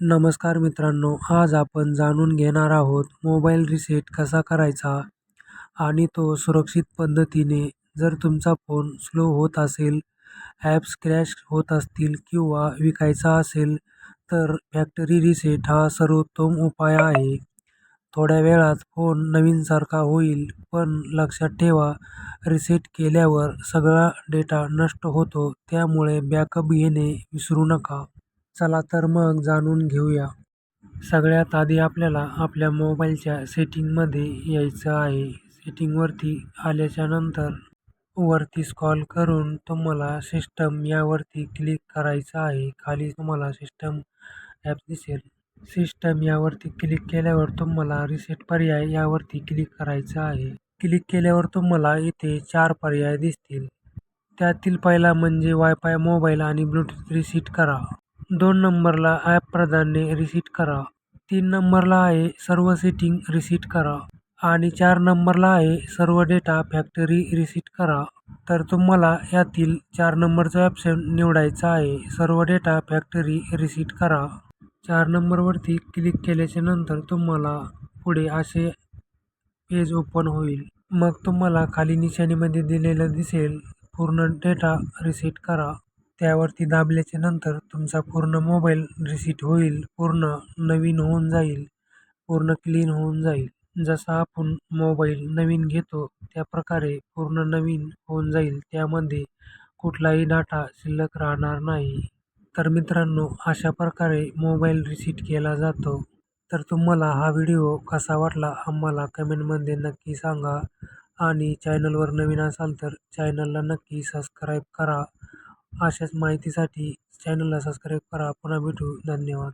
नमस्कार मित्रांनो आज आपण जाणून घेणार आहोत मोबाईल रिसेट कसा करायचा आणि तो सुरक्षित पद्धतीने जर तुमचा फोन स्लो होत असेल ॲप्स क्रॅश होत असतील किंवा विकायचा असेल तर फॅक्टरी रिसेट हा सर्वोत्तम उपाय आहे. थोड्या वेळात फोन नवीनसारखा होईल पण लक्षात ठेवा रिसेट केल्यावर सगळा डेटा नष्ट होतो त्यामुळे बॅकअप घेणे विसरू नका. चला तर मग जाणून घेऊया. सगळ्यात आधी आपल्याला आपल्या मोबाईलच्या सेटिंगमध्ये यायचं आहे. सेटिंगवरती आल्याच्यानंतर वरती स्कॉल करून तुम्हाला सिस्टम यावरती क्लिक करायचं आहे. खाली तुम्हाला सिस्टम ॲप दिसेल. सिस्टम यावरती क्लिक केल्यावर तुम्हाला रिसेट पर्याय यावरती क्लिक करायचं आहे. क्लिक केल्यावर तुम्हाला इथे चार पर्याय दिसतील. त्यातील पहिला म्हणजे वायफाय मोबाईल आणि ब्लूटूथ रिसीट करा. दोन नंबरला ॲप प्राधान्य रिसीट करा. तीन नंबरला आहे सर्व सेटिंग रिसीट करा. आणि चार नंबरला आहे सर्व डेटा फॅक्टरी रिसीट करा. तर तुम्हाला यातील चार नंबरचा ऑप्शन निवडायचा आहे. सर्व डेटा फॅक्टरी रिसीट करा. चार नंबरवरती क्लिक केल्याच्यानंतर तुम्हाला पुढे असे पेज ओपन होईल. मग तुम्हाला खाली निशाणीमध्ये दिलेलं दिसेल. पूर्ण डेटा रिसेट करा. त्यावरती दाबल्याच्या नंतर तुमचा पूर्ण मोबाईल रिसीट होईल पूर्ण नवीन होऊन जाईल पूर्ण क्लीन होऊन जाईल. जसा आपण मोबाईल नवीन घेतो त्या प्रकारे पूर्ण नवीन होऊन जाईल. त्यामध्ये कुठलाही डाटा शिल्लक राहणार नाही. तर मित्रांनो अशा प्रकारे मोबाईल रिसीट केला जातो. तर तुम्हाला हा व्हिडिओ कसा वाटला आम्हाला कमेंटमध्ये नक्की सांगा. आणि चॅनलवर नवीन असाल तर चॅनलला नक्की सबस्क्राईब करा. अशाच माहितीसाठी चॅनलला सबस्क्राईब करा. पुन्हा भेटू. धन्यवाद.